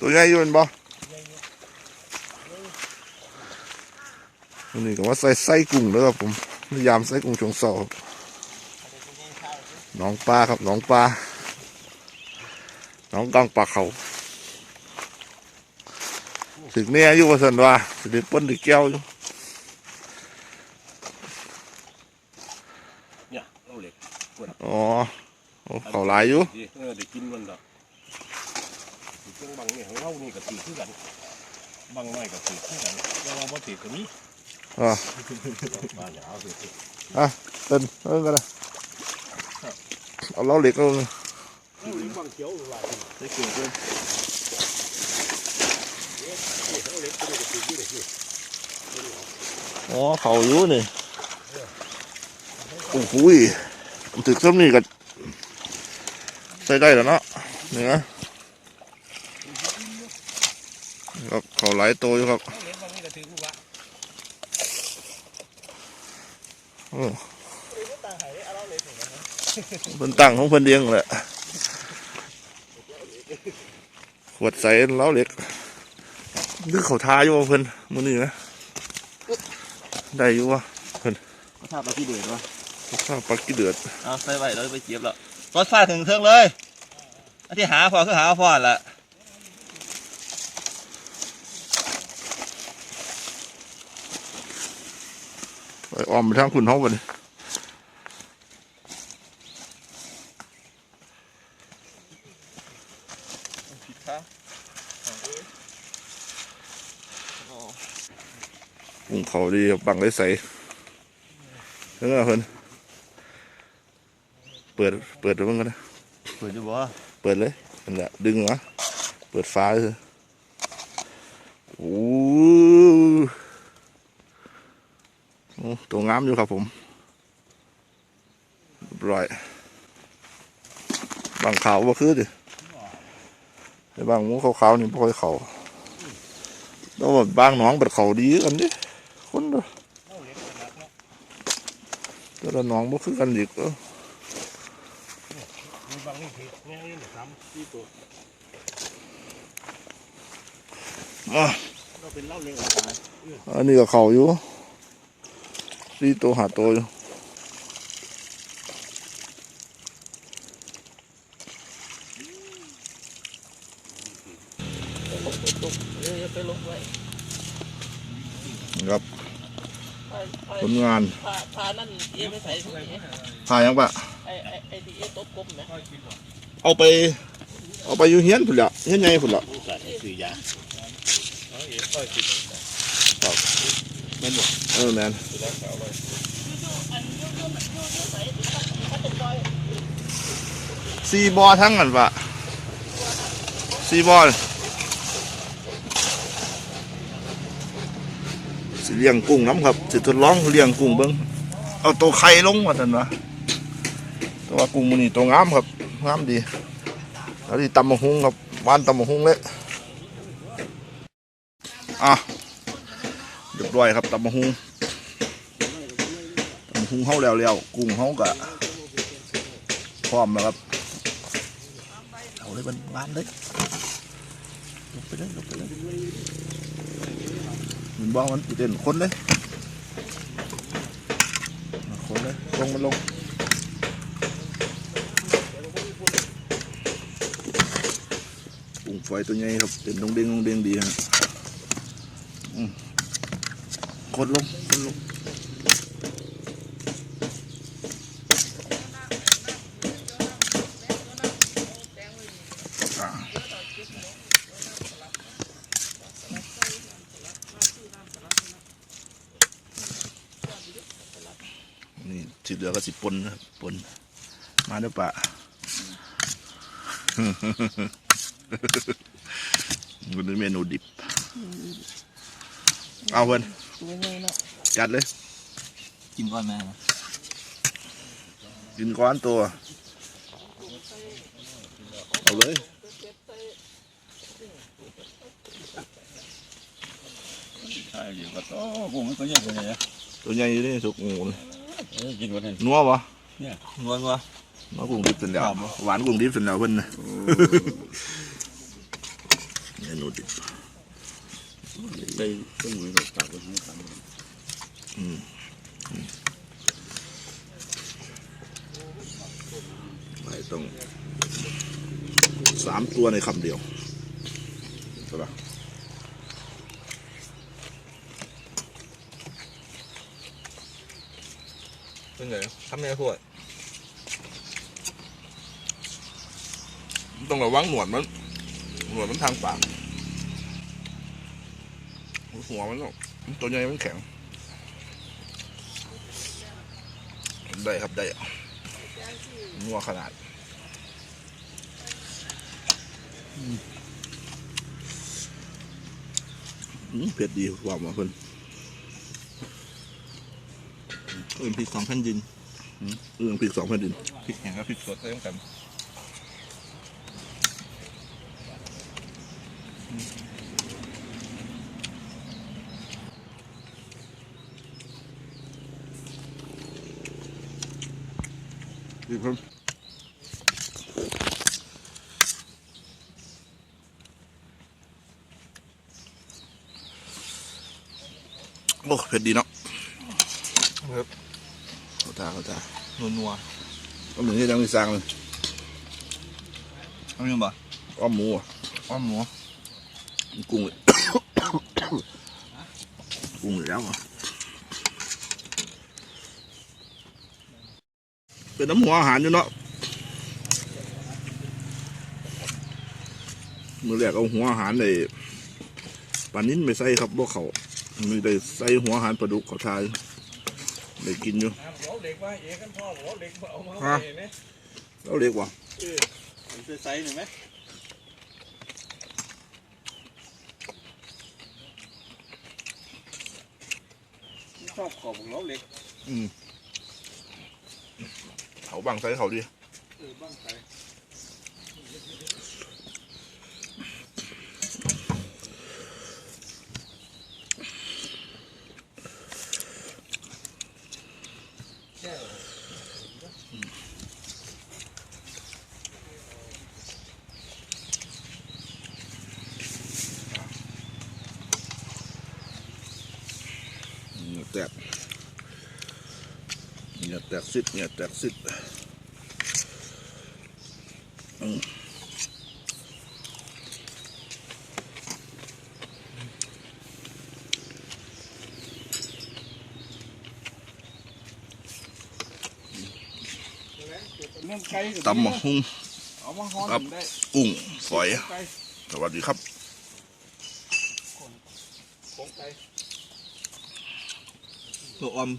ตัวใหญ่อยืนบ่วันนี้ก็ว่าใส่ไส้กุ้งแล้วครับผมพยายามใส่กุ้งชงเสาครับน้องปลาครับน้องปลาน้องกังปลาเขาถึงเนี่ยอยู่ว่าสันว่าสิเด็กเปิ้นเด็กแก้วอยู่เนี่ยเราเหล็กอ๋อโอ้เขาหลายอยู่ดีเออได้กินมันดอก เครื่องบังเนี่ยของเรานี่ก็ตีคือกันบังน้อยก็ตีคือกันแล้วเราบ่ตีก็มีอ่ามาอย่าเอาสิเต้นเอิ้นกันนะเอาเหล้าเหล็กเอาเอาอีกบังเขียวหลายใส่กุ้งเพิ่นเอาเหล็กก็ได้ก็ตีอยู่ได้สิอ๋อเขาอยู่นี่โอ้โหยถึงซ้ำนี่ก็ใส่ได้แล้วเนาะนี่นะ ครับเขาหลายตัวอยู่ครับเอาเหล็กบังนี่ก็ถือกูว่าเออเพิ่นตั้งของเพิ่นเดียงแหละขวดใส่เหล้าเหล็กนึกเขาทาอยู่ว่าเพิ่นมื้อนี้นะได้อยู่วะถ้าปลาที่เดือดวะข้าวปลากี้เดือดเอาใส่ไว้แล้วไปเจี๊ยบแล้วรถไฟถึงเทิงเลยอันที่หาพอคือหาพอละ อ้อมไปทางคุณเฮาบัดนี้ผิดครับกุ้งเขาดีครับบังได้ใสเออเพิ่นเปิด เปิดดูมันกันนะ เปิดอยู่บ่เปิดเลยนั่นแหละดึงเหรอ เปิดฟ้าเลยโอ้โอ้ ตัวงามอยู่ครับผมเรียบร้อย บางขาวบ่คือดิแต่บางหมูขาวๆนี่บ่ค่อยเขาแล้วแบบบางน้องเปิดเขาดีกันดิคนเด้อแต่ละน้องบ่คือกันอีกเออมีบังนี่ถือเนี่นี่สามสี่ตัวอะเราอันนี้ก็เขาอยู่ สี่ตัวหาตัวอยู่ครับผลงานพาพานั่นเอ๊ะไปใส่ถุงนี้ถ่ายังปะไอ้ไอดีเอตบกลมนะเอาไป เอาไปอยู่เฮียนพุ่นละเฮียนใหญ่พุ่นละ แม่นบ่เออแมนซีบอทั้งกันปะซีบอลสิเลี้ยงกุ้งน้ำครับ สิทดลองเลี้ยงกุ้งเบิ้งเอาตัวไข่ลงมาทันวะตัวกุ้งมันนี่ตัวงามครับงามดีแล้วที่ตำมะฮุงครับวานตำมะฮุงเลยอะ รียบร้อยครับตำมะฮุงตำมะฮุงเฮาแล้วแล้วกุ้งเฮากะพร้อมแล้วครับเอาเลยมันหวานเลยลงไปเลยลงไปเลยมันบอกมันติดเด่นคนเลยคนเลยลงมันลงกุ้งไฟตัวใหญ่ครับเต็มดงเด้งดงเด้งดีฮะอืม ดลงกดลงนี่ที่เหลือก็สิปนนะปนมาด้อปะมันเป็นเมนูดิบ เอาเพิ่น ตัวใหญ่เนาะจัดเลย กินก่อนแม่กินก้อนตัว เอาเลยใช่อยู่ก็โอ้กุ้งมันตัวใหญ่กว่านี้ตัวใหญ่อยู่นี่สุกงูเลยเออกินวันนั้นนัวปะงวนวะนัวกุ้งดิบเสร็จแล้วหวานกุ้งดิบเสร็จแล้วเพิ่นนะดิ ได้ต้องมือเราตักไว้ให้ตักไปต้องสามตัวในคำเดียวใช่ปะเป็นไงทำยังไงพวกต้องระวังหนวดมัน หนวดมันทางปาก หัวมันต้องตัวใหญ่มันแข็ง ได้ครับได้นัวขนาดอืมอืมเผ็ดดีว่ามาเพิ่นอื่นพริกสองแผ่นดินเรื่องพริกสองแผ่นดินพริกแห้งกับพริกสดใส่ร่วมกัน ดีครับโอ้เผ็ดดีเนาะครับเข้าตาเข้าตานัวนัวก็เหมือนที่ดังที่สร้างเลยทำยังบ่อ้อมหมูอะอ้อมหมูกุ้งกุ้งอีกแล้วอะ เป็นน้ำหัวอาหารอยู่เนาะมือแรกเอาหัวอาหารในปลานิ้นไม่ใส่ครับบ่เขามีได้ใส่หัวอาหารปลาดุกเขาทายได้กินอยู่เราเด็กว่าเอ๋กันพ่อบอกเด็กเอามาฮะแล้วเล็กว่ะใส่หนึ่งไหมชอบขอบของเราเล็ก เขาบังใส่เขาดิเออบ้างไป เหงื่อแตกซิดเหงื่อแตกซิดอืมเรื่องไก่ตำมะฮุ่งเอามาฮ้อนครับกุ้งฝอย สวัสดีครับตัวออม